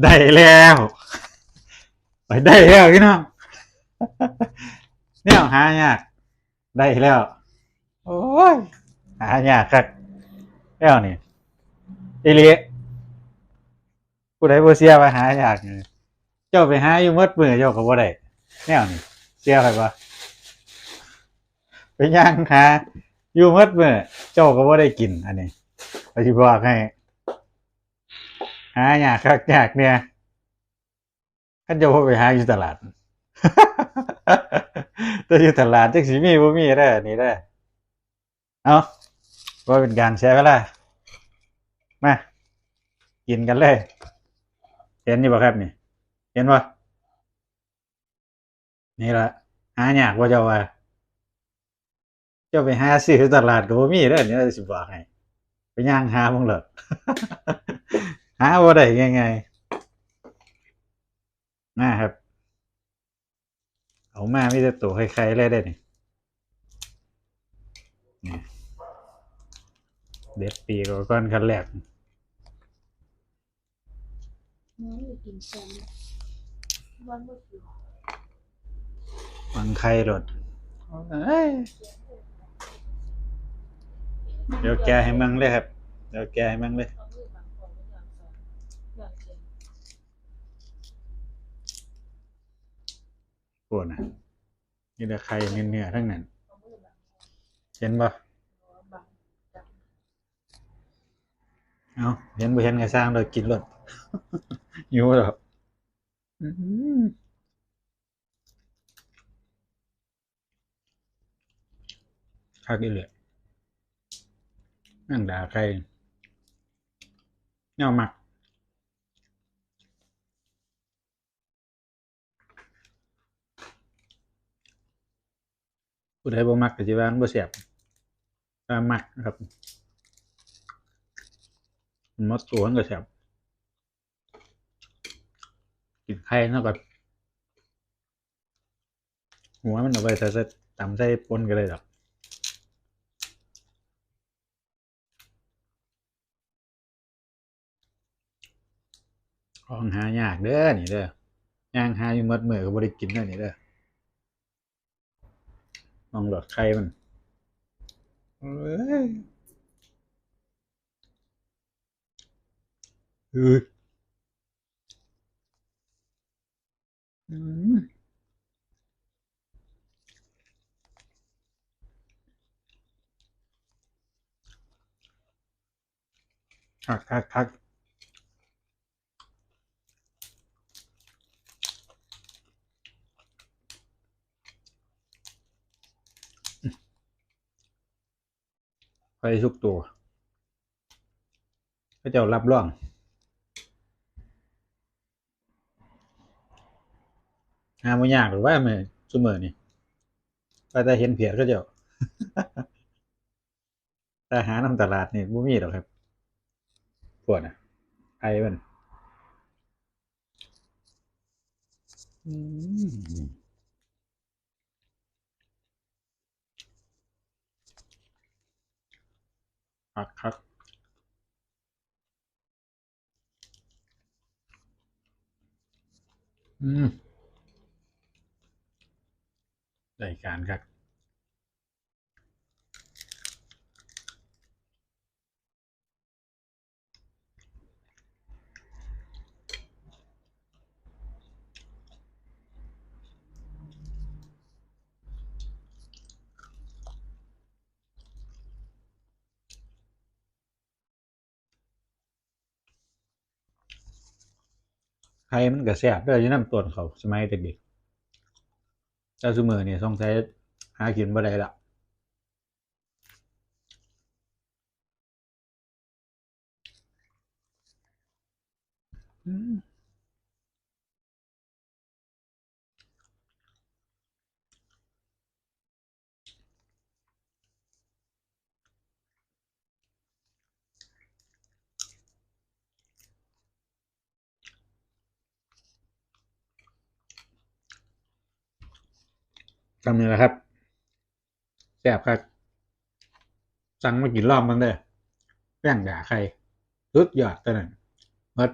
ได้แล้วไปได้แล้วพี่น้องเนี่ยหายากได้แล้ว โอ้ยหายากครับแล้วนี่อีหลีผู้ใดบ่เสียว่าหายากนี่เจ้าไปหาอยู่มดมือเจ้าก็บ่ได้แนวนี่เสียใครบ่ไปย่างหาอยู่มดมือเจ้าก็บ่ได้กิน อันนี้ไปสิบอกให้ หาอยากคักอยากเนี่ยขันจะพบไปหาอยู่ตลาดแต่อยู่ตลาดจักสิมีบ่มีได้นี่ได้เอาว่าเป็นการแชร์เวลามากินกันเลย เห็นอยู่บ่ครับนี่ เห็นบ่นี่ละหาอยากว่าจ้าว่าจ้าไปหาซื้อตลาดก็บ่มีได้นี่สิบอกให้ไปย่างหามึงเหรอ หาบ่ได้ยังไงนะครับ เอามาไม่ได้ตัวใครๆเลยได้นี่นี่เด็ดปีกว่าก้อนคันแรกน้องอยู่กินแซมวันบ่อยู่มันไข่รถเอ้ยเดี๋ยวแกะให้มึงเลยครับ เดี๋ยวแกะให้มึงเลย เอามือบางคนไม่ยอมสอนยอมเสียง ปวดนะนี่แต่ไข่เนื้อๆทั้งนั้น เห็นบ่เอาเห็นบ่เห็นก็สร้างเลยกินรถอยู่หรอกคักอีเลือนั่งด่าใครเน่ามัก ผู้ใดบ่มักก็สิว่ามันบ่แซ่บถ้ามักนะครับมันมดตัวมันก็แซ่บกินไข่เนาะก็หัวมันเอาไปใส่ตำใส่ปนก็ได้ดอกของหายากเด้อนี่เด้อย่างหาอยู่มดมือก็บ่ได้กินเด้อนี่เด้อ มองหลอดไข่มันเอ้ยเอ้ยอืมคักคักคัก ไปทุกตัวพระเจ้ารับรองหาไม่ยากหรือว่ามือซุมือนี่ก็แต่เห็นเพียก็จ้าแต่หาน้ำตลาดนี่บ่มีหรอกครับปวดอะไอมันอืม อักคักอืมรายการครับ ไข่มันก็แซ่บเด้ออยู่น้ำต้นเขาสมัยเด็กๆแต่ซุมื้อนี่สงสัยหากินบ่ได้ละอืม ทำนี่แหละครับแซ่บครับสั่งมากินรอบบ้างเด้อแป้งด่าใครรุดยอดตอนนั้นเมิด